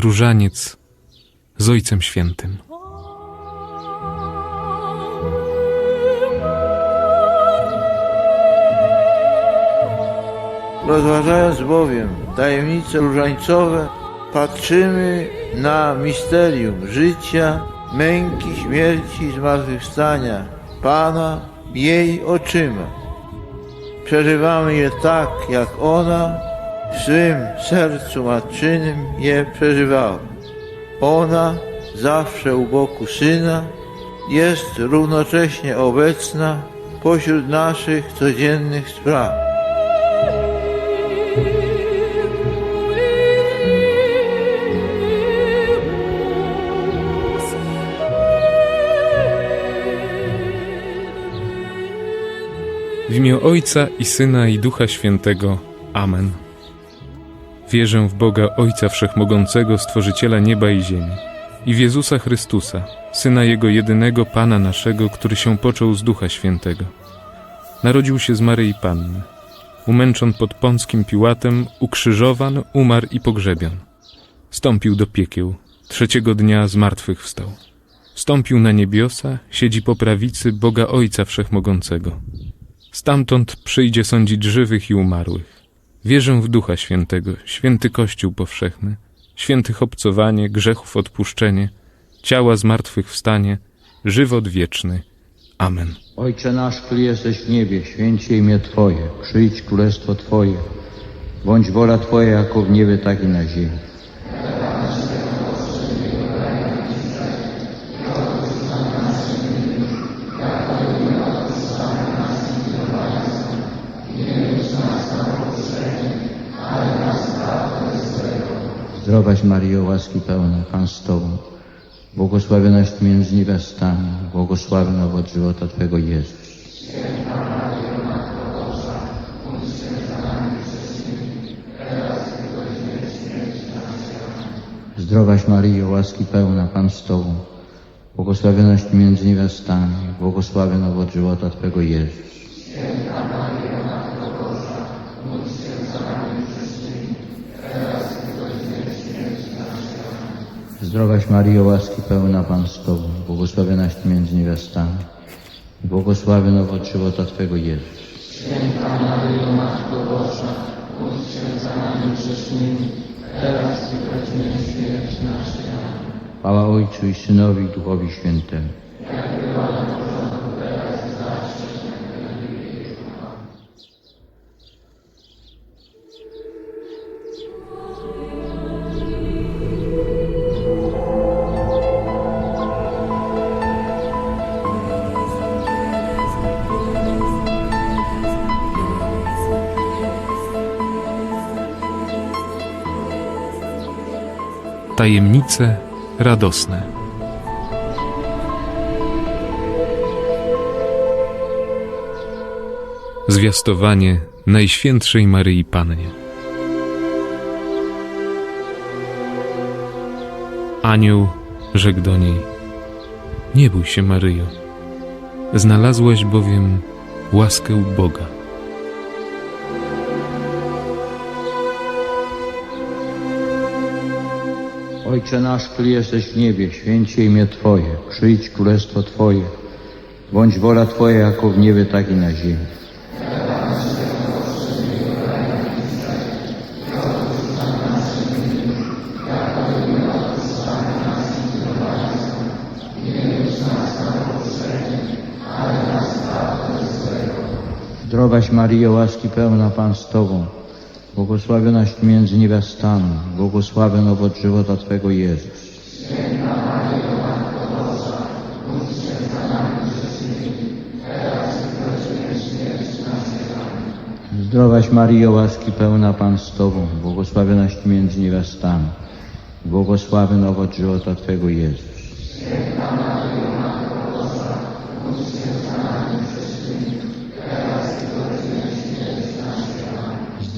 różaniec z Ojcem Świętym. Rozważając bowiem tajemnice różańcowe, patrzymy na misterium życia, męki, śmierci i zmartwychwstania Pana jej oczyma. Przeżywamy je tak, jak ona w swym sercu matczynym je przeżywała. Ona zawsze u boku Syna jest równocześnie obecna pośród naszych codziennych spraw. W imię Ojca i Syna i Ducha Świętego. Amen. Wierzę w Boga Ojca Wszechmogącego, Stworzyciela nieba i ziemi, i w Jezusa Chrystusa, Syna Jego jedynego, Pana naszego, który się począł z Ducha Świętego. Narodził się z Maryi Panny. Umęczon pod Pąckim Piłatem, ukrzyżowan, umarł i pogrzebion. Stąpił do piekieł, trzeciego dnia z martwych wstał. Wstąpił na niebiosa, siedzi po prawicy Boga Ojca Wszechmogącego. Stamtąd przyjdzie sądzić żywych i umarłych. Wierzę w Ducha Świętego, święty Kościół powszechny, świętych obcowanie, grzechów odpuszczenie, ciała zmartwychwstanie, żywot wieczny. Amen. Ojcze nasz, który jesteś w niebie, święcie imię Twoje, przyjdź królestwo Twoje, bądź wola Twoja jako w niebie, tak i na ziemi. Zdrowaś Maryjo, łaski pełna, Pan z Tobą, błogosławionaś Ty między niewiastami, błogosławiony owoc żywota Twego Jezus. Zdrowaś Maryjo, łaski pełna, Pan z Tobą, błogosławionaś Ty między niewiastami, błogosławiony owoc żywota Twego Jezus. Zdrowaś Maryjo, łaski pełna Pan z Tobą, błogosławionaś Ty między niewiastami, i błogosławiony owoc żywota Twego Jezus. Chwała Ojcu i Synowi i Duchowi Świętemu. Tajemnice radosne. Zwiastowanie Najświętszej Maryi Pannie. Anioł rzekł do niej: Nie bój się, Maryjo, znalazłaś bowiem łaskę u Boga. Ojcze nasz, który jesteś w niebie, święcie imię Twoje, przyjdź królestwo Twoje, bądź wola Twoja jako w niebie, tak i na ziemi. Zdrowaś Maryjo, łaski pełna Pan z Tobą, błogosławionaś między niewiastami, błogosławiony owoc żywota Twego Jezus. Zdrowaś Maryjo, łaski pełna Pan z Tobą, błogosławionaś między niewiastami, błogosławiony owoc żywota Twego Jezus.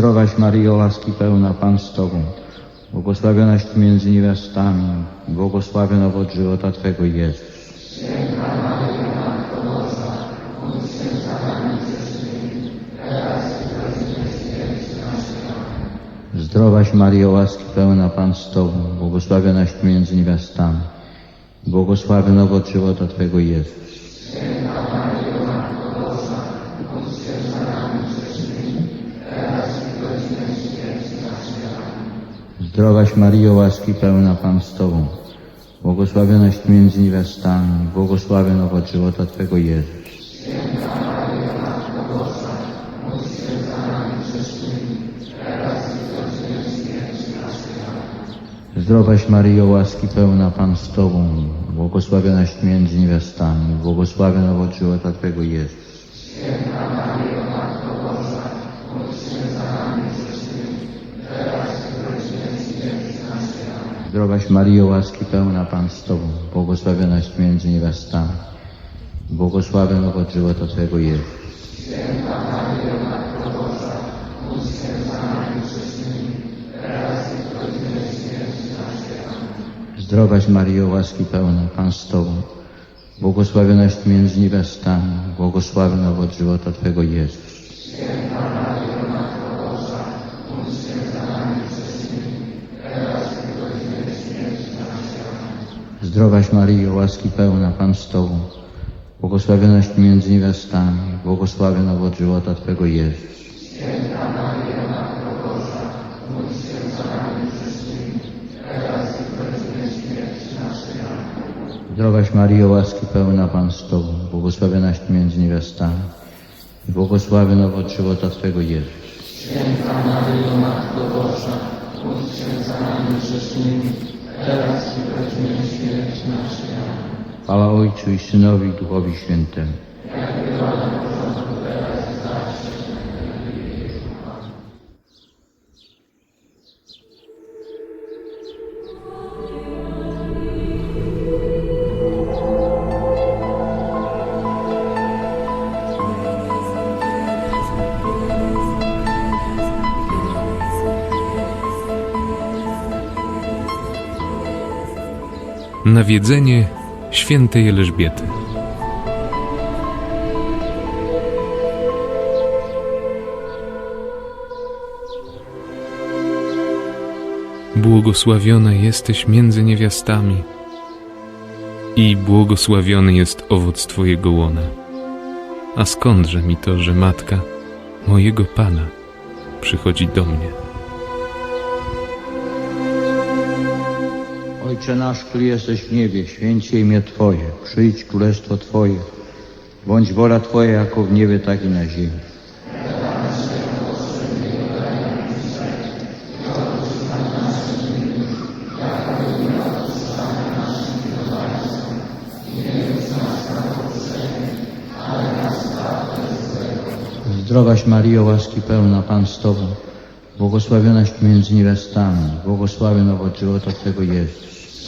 Zdrowaś Maryjo, łaski pełna Pan z Tobą, błogosławionaś Ty między niewiastami, błogosławiony owoc żywota Twego Jezus. Zdrowaś Maryjo, łaski pełna Pan z Tobą, błogosławionaś Ty między niewiastami. Błogosławiony owoc żywota Twego Jezus. Zdrowaś Maryjo, łaski pełna Pan z Tobą, błogosławionaś między niewiastami, błogosławiony owoc żywota Twego Jezus. Zdrowaś Maryjo, łaski pełna Pan z Tobą, błogosławionaś między niewiastami, błogosławiony owoc żywota Twego Jezus. Zdrowaś Maryjo, łaski pełna Pan z Tobą, błogosławionaś między niewiastami, błogosławiony owoc żywota Twego Jezus. Zdrowaś Maryjo, łaski pełna, Pan z Tobą, błogosławionaś między niewiastami, błogosławiony owoc żywota Twego Jezus. Zdrowaś Maryjo, łaski pełna, Pan z Tobą, błogosławionaś Ty między niewiastami, błogosławiony owoc żywota Twego Jezus. Zdrowaś Maryjo, łaski pełna Pan z Tobą, błogosławionaś Ty między niewiastami. I błogosławiony owoc żywota Twego Jezus. Chwała Ojcu i Synowi i Duchowi Świętemu. Nawiedzenie świętej Elżbiety. Błogosławiona jesteś między niewiastami i błogosławiony jest owoc Twojego łona. A skądże mi to, że matka mojego Pana przychodzi do mnie? Ojcze nasz, który jesteś w niebie, święć się imię Twoje, przyjdź królestwo Twoje, bądź wola Twoja jako w niebie, tak i na ziemi. Zdrowaś Maryjo, łaski pełna, Pan z Tobą, błogosławionaś między niewiastami, błogosławiony owoc żywota Twego Jezus.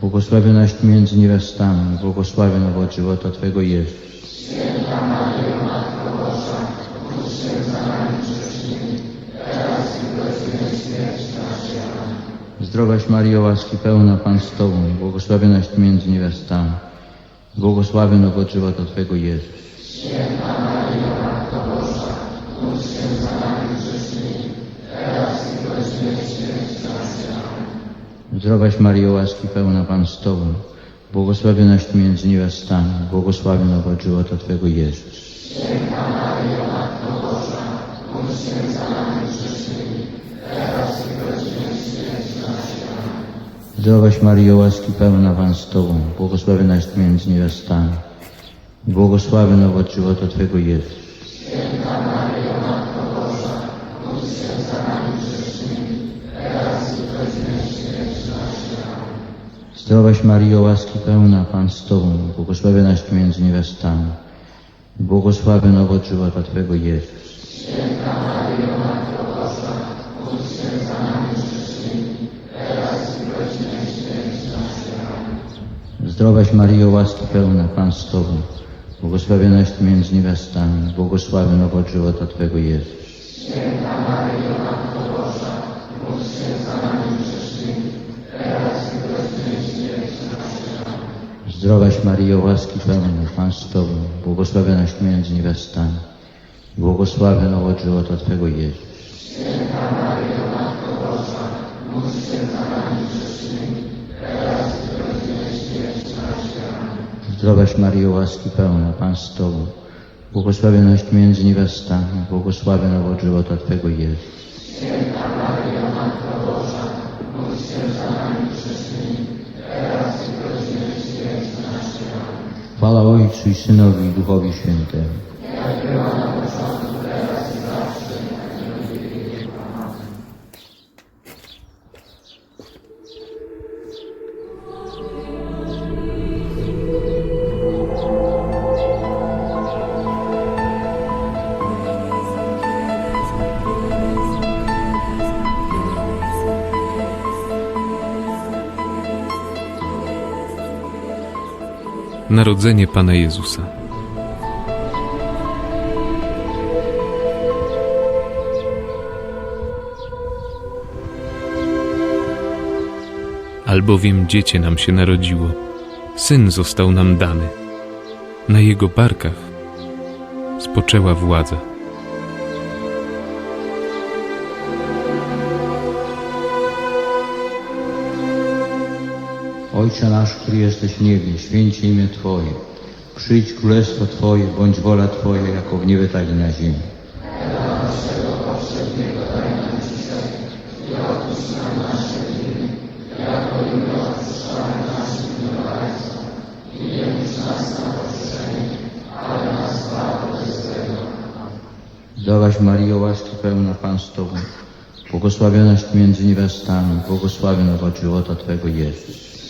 błogosławionaś między niewiastami, błogosławiony owoc żywota Twego Jezus. Zdrowaś Maryjo, łaski pełna Pan z Tobą, błogosławionaś między niewiastami, błogosławiony owoc żywota Twego Jezus. Zdrowaś Maryjo, łaski pełna Pan z Tobą, błogosławionaś Ty między niewiastami, błogosławiony owoc żywota Twego Jezus. Zdrowaś Maryjo, łaski pełna Pan z Tobą, błogosławionaś Ty między niewiastami, błogosławiony owoc żywota Twego Jezus. Zdrowaś Maryjo, łaski pełna Pan z Tobą, błogosławionaś Ty między niewiastami, błogosławiony owoc żywota Twego Jezus. Zdrowaś Maryjo, łaski pełna, Pan z Tobą, błogosławionaś Ty między niewiastami, błogosławiony owoc żywota Twego Jezus. Zdrowaś Maryjo, łaski pełna, Pan z Tobą, błogosławionaś między niewiastami, błogosławiony owoc żywota Twego Jezus. Zdrowaś Maryjo, łaski pełna, Pan z Tobą, błogosławionaś między niewiastami, błogosławiony owoc żywota Twego Jezus. Chwała Ojcu i Synowi i Duchowi Świętemu. Narodzenie Pana Jezusa. Albowiem dziecię nam się narodziło, syn został nam dany. Na jego barkach spoczęła władza. Ojcze nasz, który jesteś w niebie, święcie imię Twoje. Przyjdź królestwo Twoje, bądź wola Twoja, jako w niebie, tak i na ziemi. Zdrowaś Maryjo, łaski pełna Pan z Tobą, błogosławionaś między niewiastami, błogosławiony owoc żywota Twego Jezus.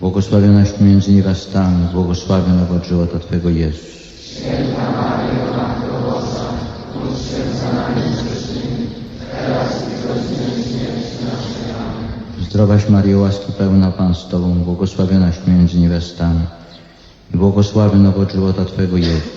błogosławionaś między niewiastami, błogosławiony owoc żywota Twego Jezus. Zdrowaś Maryjo, łaski pełna, Pan z Tobą, błogosławionaś między niewiastami i błogosławiony owoc żywota Twego Jezus.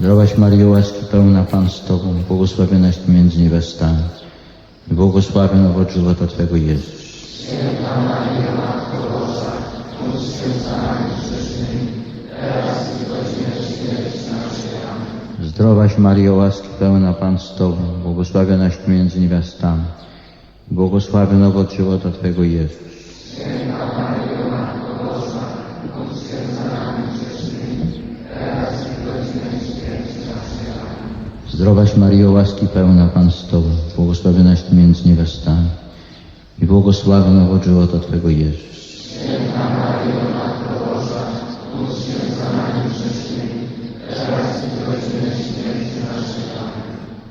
Zdrowaś Maryjo, łaski pełna, Pan z Tobą, błogosławionaś Ty między niewiastami i błogosławiony owoc żywota Twego Jezus. Zdrowaś Maryjo, łaski pełna, Pan z Tobą, błogosławionaś Ty między niewiastami i błogosławiony owoc żywota Twego Jezus. Zdrowaś Maryjo, łaski pełna, Pan z Tobą, błogosławionaś Ty między niewiastami i błogosławiony owoc żywota Twego Jezus.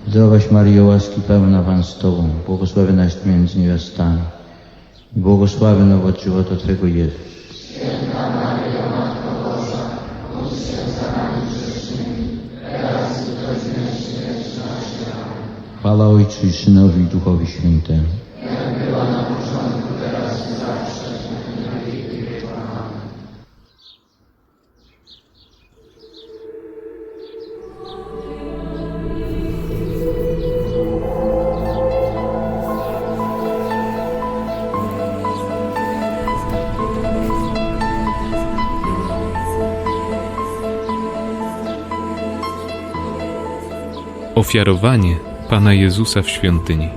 Zdrowaś Maryjo, łaski pełna, Pan z Tobą, błogosławionaś Ty między niewiastami i błogosławiony owoc żywota Twego Jezus. Chwała Ojcu i Synowi i Duchowi Świętemu. Jak była na początku, teraz i zawsze, na wieki wieku. Ofiarowanie Pana Jezusa w świątyni.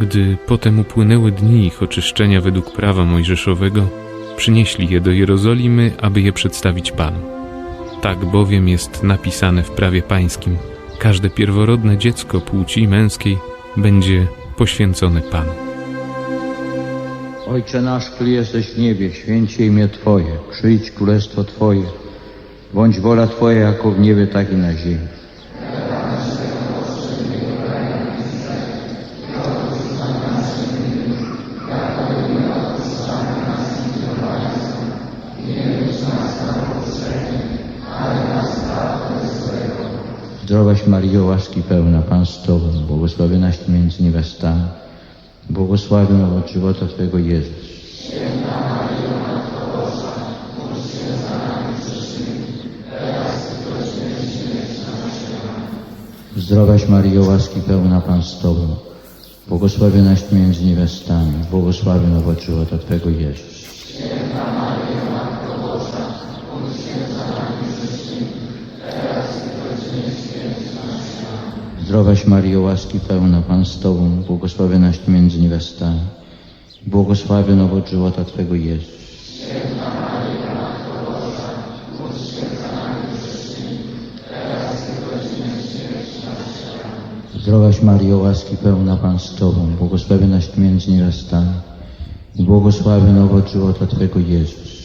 Gdy potem upłynęły dni ich oczyszczenia według prawa mojżeszowego, przynieśli je do Jerozolimy, aby je przedstawić Panu. Tak bowiem jest napisane w prawie pańskim: każde pierworodne dziecko płci męskiej będzie poświęcone Panu. Ojcze nasz, który jesteś w niebie, święcie imię Twoje, przyjdź królestwo Twoje, bądź wola Twoja jako w niebie, tak i na ziemi. Zdrowaś Maryjo, łaski pełna, Pan z Tobą, błogosławionaś między niewiastami, błogosławiony owoc żywota Twojego Jezus. Zdrowaś Maryjo, łaski pełna, Pan z Tobą, błogosławionaś między niewiastami, błogosławiony owoc żywota Twojego Jezus. Zdrowaś Maryjo, łaski pełna, Pan z Tobą, błogosławionaś między niewiastami, błogosławiony owoc żywota Twego Jezus. Zdrowaś Maryjo, łaski pełna, Pan z Tobą, błogosławionaś między niewiastami, błogosławiony owoc żywota Twego Jezus.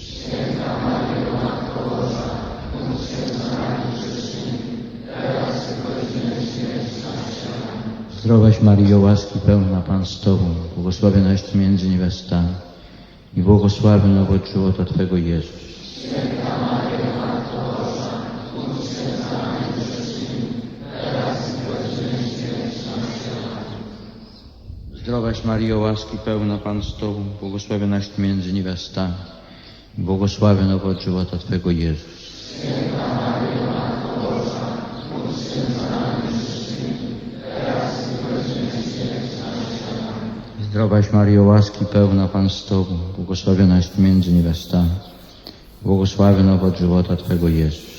Zdrowaś Maryjo, łaski pełna, Pan z Tobą, błogosławionaś Ty między niewiastami i błogosławiony owoc żywota Twego Jezus. Zdrowaś Maryjo, łaski pełna, Pan z Tobą, błogosławionaś Ty między niewiastami i błogosławiony owoc żywota Twego Jezus. Zdrowaś Maryjo, łaski pełna, Pan z Tobą, błogosławionaś między niewiastami, błogosławiony owoc żywota Twego Jezus.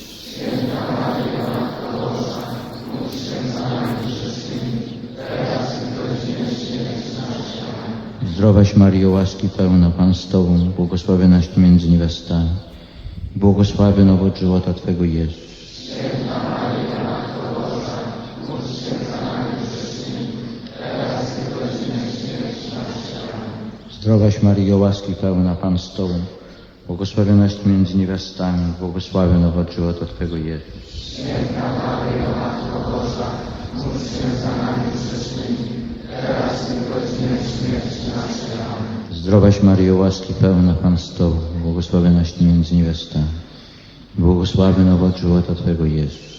Zdrowaś Maryjo, łaski pełna, Pan z Tobą, błogosławionaś między niewiastami, błogosławiony owoc żywota Twego Jezus. Zdrowaś Maryjo, łaski pełna, Pan z Tobą, błogosławionaś Ty między niewiastami, błogosławiony owoc żywota Twego Jezus. Zdrowaś Maryjo, łaski pełna, Pan z Tobą, błogosławionaś Ty między niewiastami, błogosławiony owoc żywota Twego Jezus.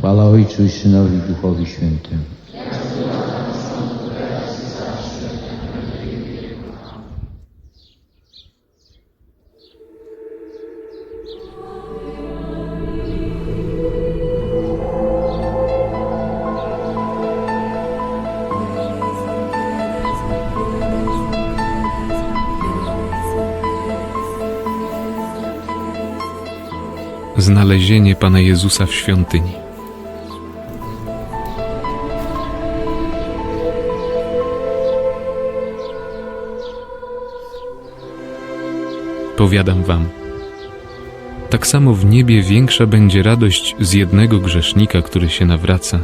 Chwała Ojcu i Synowi Duchowi Świętemu. Znalezienie Pana Jezusa w świątyni. Powiadam wam, tak samo w niebie większa będzie radość z jednego grzesznika, który się nawraca,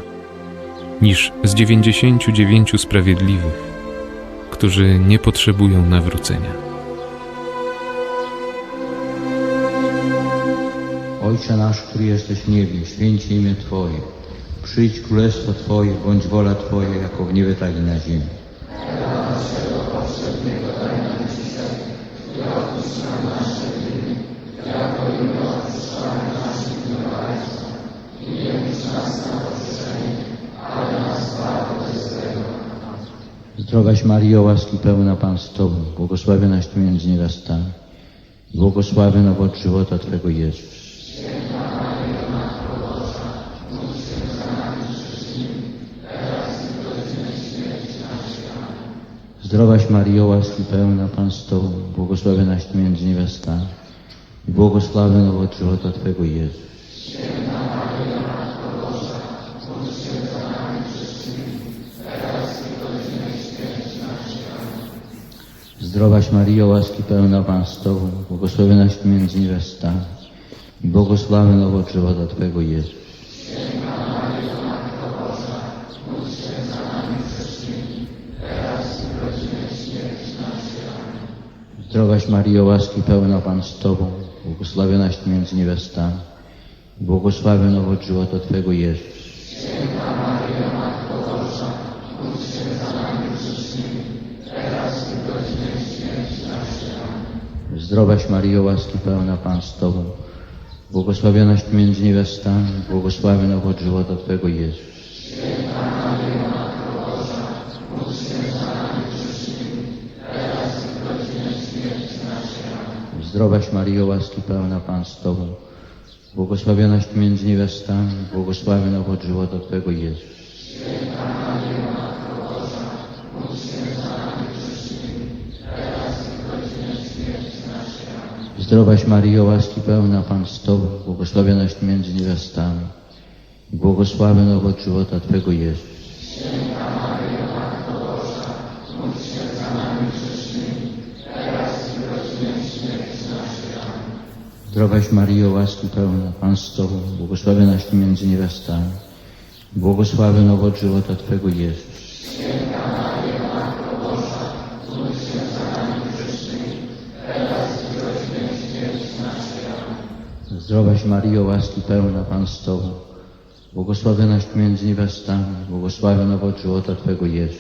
niż z dziewięćdziesięciu dziewięciu sprawiedliwych, którzy nie potrzebują nawrócenia. Ojcze nasz, który jesteś w niebie, święcie imię Twoje. Przyjdź królestwo Twoje, bądź wola Twoja, jako w niebie, tak i na ziemi. Zdrowaś Mario, łaski pełna Pan z Tobą, błogosławionaś Ty między niewiastami i błogosławiony owoc żywota Twego Jezus. Zdrowaś Mario, łaski pełna Pan z Tobą, błogosławionaś Ty między niewiastami i błogosławiony owoc żywota Twego Jezus. Zdrowaś Maryjo, łaski pełna Pan z Tobą, błogosławionaś między niewiastami i błogosławiony owoc żywota Twego Jezus. Zdrowaś Maryjo, łaski pełna Pan z Tobą, błogosławionaś między niewiastami i błogosławiony owoc żywota Twego Jezus. Zdrowaś Maryjo, łaski pełna Pan z Tobą, błogosławionaś między niewiastami, błogosławiony owoc żywota Twego Jezus. Zdrowaś Maryjo, łaski pełna Pan z Tobą, błogosławionaś między niewiastami, błogosławiony owoc żywota Twego Jezus. Zdrowaś Maryjo, łaski pełna Pan z Tobą, błogosławionaś między niewiastami i błogosławiony owoc żywota Twego Jezus. Zdrowaś Maryjo, łaski pełna Pan z Tobą, błogosławionaś między niewiastami błogosławiony owoc żywota Twego Jezus. Zdrowaś Maryjo, łaski pełna Pan z Tobą, błogosławionaś między niewiastami, błogosławiony owoc żywota Twego Jezus.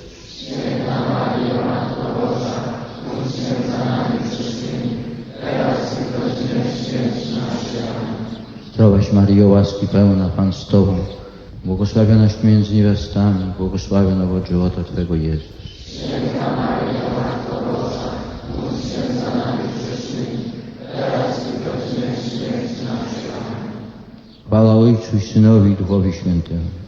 Zdrowaś Maryjo, łaski pełna Pan z Tobą, błogosławionaś między niewiastami, błogosławiony owoc żywota Twego Jezus. Chwała Ojcu i Synowi i Duchowi Świętemu.